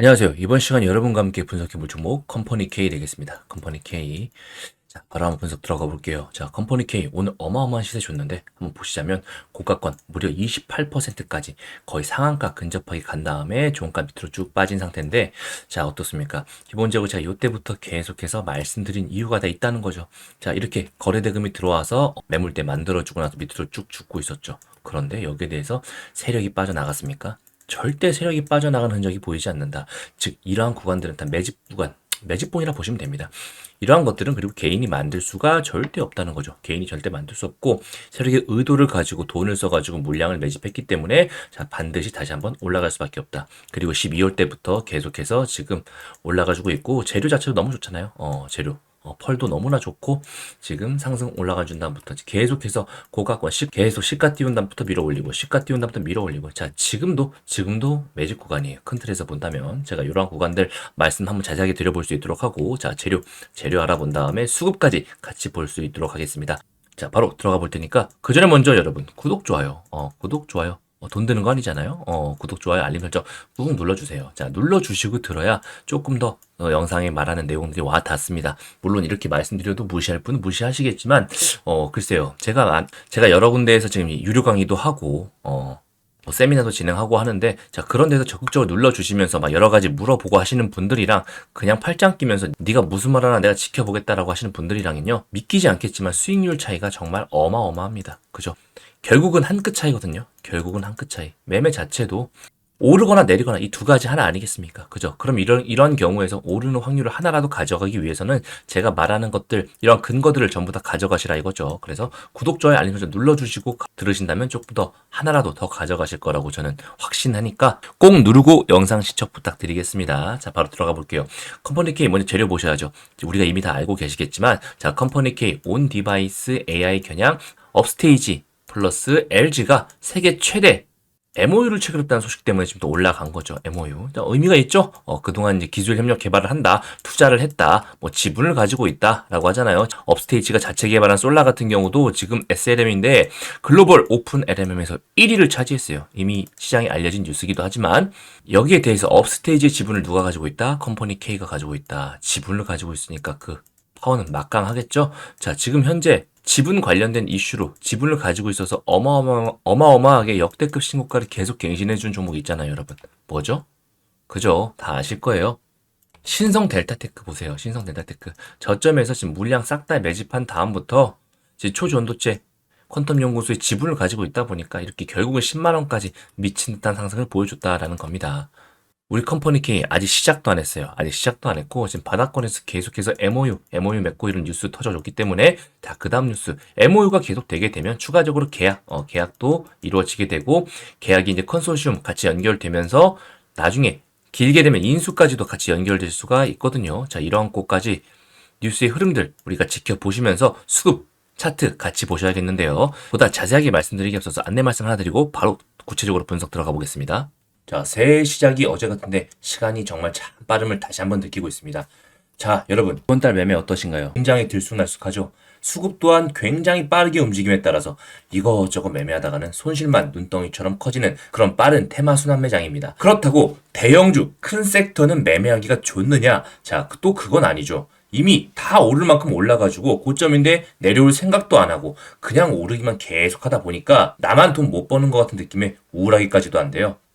안녕하세요. 이번 시간 여러분과 함께 분석해볼 종목 컴퍼니 K 되겠습니다. 컴퍼니 K. 자, 바로 한번 분석 들어가 볼게요. 자, 컴퍼니 K 오늘 어마어마한 시세 줬는데 한번 보시자면 고가권 무려 28%까지 거의 상한가 근접하게 간 다음에 종가 밑으로 쭉 빠진 상태인데 자, 어떻습니까? 기본적으로 제가 이때부터 계속해서 말씀드린 이유가 다 있다는 거죠. 자, 이렇게 거래 대금이 들어와서 매물대 만들어 주고 나서 밑으로 쭉 죽고 있었죠. 그런데 여기에 대해서 세력이 빠져나갔습니까? 절대 세력이 빠져나가는 흔적이 보이지 않는다. 즉 이러한 구간들은 다 매집 구간, 매집본이라 보시면 됩니다. 이러한 것들은 그리고 개인이 만들 수가 절대 없다는 거죠. 개인이 절대 만들 수 없고 세력의 의도를 가지고 돈을 써가지고 물량을 매집했기 때문에 자 반드시 다시 한번 올라갈 수밖에 없다. 그리고 12월 때부터 계속해서 지금 올라가지고 있고 재료 자체도 너무 좋잖아요. 어 재료. 어, 펄도 너무나 좋고 지금 상승 올라가 준 다음부터 계속해서 고가권 시, 계속 시가 띄운 다음부터 밀어 올리고 시가 띄운 다음부터 밀어 올리고. 자 지금도 지금도 매직 구간이에요. 큰 틀에서 본다면 제가 이러한 구간들 말씀 한번 자세하게 드려볼 수 있도록 하고 자 재료 재료 알아본 다음에 수급까지 같이 볼 수 있도록 하겠습니다. 자 바로 들어가 볼 테니까 그 전에 먼저 여러분 구독 좋아요. 어 구독 좋아요. 어, 돈 드는 거 아니잖아요. 어, 구독, 좋아요, 알림 설정 꾹 눌러주세요. 자, 눌러주시고 들어야 조금 더 어, 영상에 말하는 내용들이 와 닿습니다. 물론 이렇게 말씀드려도 무시할 분은 무시하시겠지만, 어, 글쎄요. 제가, 제가 여러 군데에서 지금 유료 강의도 하고, 어, 뭐 세미나도 진행하고 하는데 자 그런 데서 적극적으로 눌러주시면서 막 여러 가지 물어보고 하시는 분들이랑 그냥 팔짱 끼면서 네가 무슨 말 하나 내가 지켜보겠다라고 하시는 분들이랑은요 믿기지 않겠지만 수익률 차이가 정말 어마어마합니다 그죠 결국은 한 끗 차이거든요. 결국은 한 끗 차이. 매매 자체도 오르거나 내리거나 이 두 가지 하나 아니겠습니까? 그죠? 그럼 이런, 이런 경우에서 오르는 확률을 하나라도 가져가기 위해서는 제가 말하는 것들, 이런 근거들을 전부 다 가져가시라 이거죠. 그래서 구독, 좋아요, 알림 설정 눌러주시고 들으신다면 조금 더 하나라도 더 가져가실 거라고 저는 확신하니까 꼭 누르고 영상 시청 부탁드리겠습니다. 자, 바로 들어가 볼게요. 컴퍼니 K 먼저 재료 보셔야죠. 우리가 이미 다 알고 계시겠지만, 자, 컴퍼니 K 온 디바이스 AI 겨냥 업스테이지 플러스 LG가 세계 최대 MOU를 체결했다는 소식 때문에 지금 또 올라간 거죠. MOU. 의미가 있죠? 어, 그동안 이제 기술 협력 개발을 한다, 투자를 했다, 뭐 지분을 가지고 있다, 라고 하잖아요. 업스테이지가 자체 개발한 솔라 같은 경우도 지금 SLM인데 글로벌 오픈 LMM에서 1위를 차지했어요. 이미 시장에 알려진 뉴스기도 하지만 여기에 대해서 업스테이지 지분을 누가 가지고 있다? 컴퍼니 K가 가지고 있다. 지분을 가지고 있으니까 그 파워는 막강하겠죠? 자, 지금 현재 지분 관련된 이슈로 지분을 가지고 있어서 어마어마, 어마어마하게 역대급 신고가를 계속 갱신해준 종목이 있잖아요, 여러분. 뭐죠? 그죠? 다 아실 거예요. 신성 델타테크 보세요. 신성 델타테크. 저점에서 지금 물량 싹 다 매집한 다음부터 이제 초전도체 퀀텀 연구소의 지분을 가지고 있다 보니까 이렇게 결국은 10만 원까지 미친 듯한 상승을 보여줬다라는 겁니다. 우리 컴퍼니 K 아직 시작도 안 했어요. 아직 시작도 안 했고 지금 바닥권에서 계속해서 MOU, MOU 맺고 이런 뉴스 터져줬기 때문에 자 그다음 뉴스 MOU가 계속 되게 되면 추가적으로 계약, 어, 계약도 이루어지게 되고 계약이 이제 컨소시움 같이 연결되면서 나중에 길게 되면 인수까지도 같이 연결될 수가 있거든요. 자 이러한 곳까지 뉴스의 흐름들 우리가 지켜보시면서 수급 차트 같이 보셔야겠는데요. 보다 자세하게 말씀드리기 앞서서 안내 말씀 하나 드리고 바로 구체적으로 분석 들어가 보겠습니다. 자, 새해 시작이 어제 같은데 시간이 정말 참 빠름을 다시 한번 느끼고 있습니다. 자, 여러분, 이번 달 매매 어떠신가요? 굉장히 들쑥날쑥하죠? 수급 또한 굉장히 빠르게 움직임에 따라서 이거저거 매매하다가는 손실만 눈덩이처럼 커지는 그런 빠른 테마 순환 매장입니다. 그렇다고 대형주, 큰 섹터는 매매하기가 좋느냐? 자, 또 그건 아니죠. 이미 다 오를 만큼 올라가지고 고점인데 내려올 생각도 안 하고 그냥 오르기만 계속 하다 보니까 나만 돈 못 버는 것 같은 느낌에 우울하기까지도 안 돼요.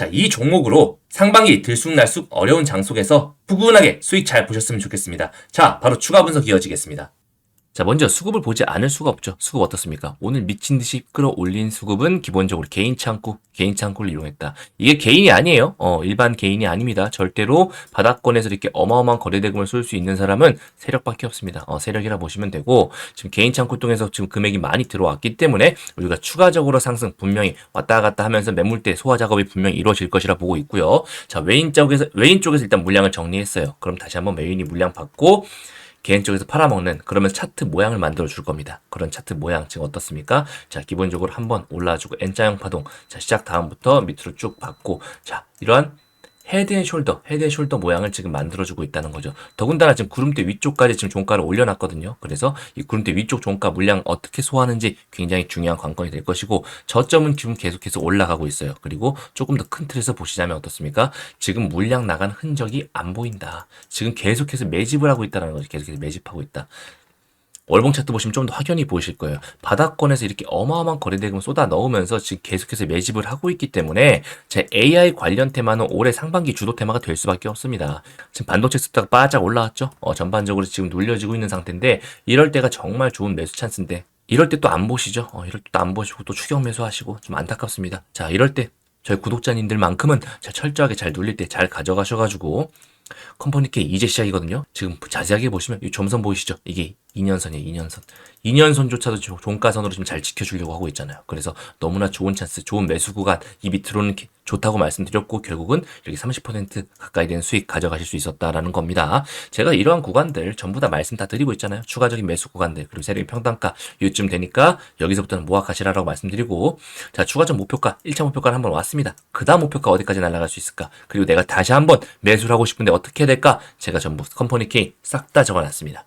자, 이 종목으로 상반기 들쑥날쑥 어려운 장 속에서 푸근하게 수익 잘 보셨으면 좋겠습니다. 자, 바로 추가 분석 이어지겠습니다. 자, 먼저 수급을 보지 않을 수가 없죠. 수급 어떻습니까? 오늘 미친 듯이 끌어올린 수급은 기본적으로 개인 창구, 개인 창구를 이용했다. 이게 개인이 아니에요. 어, 일반 개인이 아닙니다. 절대로 바닥권에서 이렇게 어마어마한 거래대금을 쏠 수 있는 사람은 세력밖에 없습니다. 어, 세력이라 보시면 되고, 지금 개인 창구 통해서 지금 금액이 많이 들어왔기 때문에 우리가 추가적으로 상승 분명히 왔다 갔다 하면서 매물대 소화 작업이 분명히 이루어질 것이라 보고 있고요. 자, 외인 쪽에서, 외인 쪽에서 일단 물량을 정리했어요. 그럼 다시 한번 외인이 물량 받고, 개인 쪽에서 팔아먹는 그러면서 차트 모양을 만들어 줄 겁니다. 그런 차트 모양 지금 어떻습니까? 자 기본적으로 한번 올라주고 N자형 파동 자 시작 다음부터 밑으로 쭉 받고 자 이러한 헤드앤숄더, 헤드앤숄더 모양을 지금 만들어주고 있다는 거죠. 더군다나 지금 구름대 위쪽까지 지금 종가를 올려놨거든요. 그래서 이 구름대 위쪽 종가 물량 어떻게 소화하는지 굉장히 중요한 관건이 될 것이고 저점은 지금 계속해서 올라가고 있어요. 그리고 조금 더 큰 틀에서 보시자면 어떻습니까? 지금 물량 나간 흔적이 안 보인다. 지금 계속해서 매집을 하고 있다는 거죠. 계속해서 매집하고 있다. 월봉 차트 보시면 좀 더 확연히 보이실 거예요. 바닥권에서 이렇게 어마어마한 거래대금을 쏟아 넣으면서 지금 계속해서 매집을 하고 있기 때문에 제 AI 관련 테마는 올해 상반기 주도 테마가 될 수밖에 없습니다. 지금 반도체 숫자가 바짝 올라왔죠. 어, 전반적으로 지금 눌려지고 있는 상태인데 이럴 때가 정말 좋은 매수 찬스인데 이럴 때 또 안 보시죠. 어, 이럴 때 또 안 보시고 또 추격 매수하시고 좀 안타깝습니다. 자 이럴 때 저희 구독자님들만큼은 자, 철저하게 잘 눌릴 때 잘 가져가셔가지고 컴퍼니 K 이제 시작이거든요. 지금 자세하게 보시면 이 점선 보이시죠? 이게 2년선이에요, 2년선. 2년선조차도 조- 종가선으로 지금 잘 지켜주려고 하고 있잖아요. 그래서 너무나 좋은 찬스, 좋은 매수 구간, 이 밑으로는 기- 좋다고 말씀드렸고, 결국은 이렇게 30% 가까이 되는 수익 가져가실 수 있었다라는 겁니다. 제가 이러한 구간들 전부 다 말씀 다 드리고 있잖아요. 추가적인 매수 구간들, 그리고 세력의 평단가, 요쯤 되니까 여기서부터는 모아가시라라고 말씀드리고, 자, 추가적 목표가, 1차 목표가는 한번 왔습니다. 그 다음 목표가 어디까지 날아갈 수 있을까? 그리고 내가 다시 한번 매수를 하고 싶은데 어떻게 해야 될까? 제가 전부 컴퍼니 K 싹다 적어놨습니다.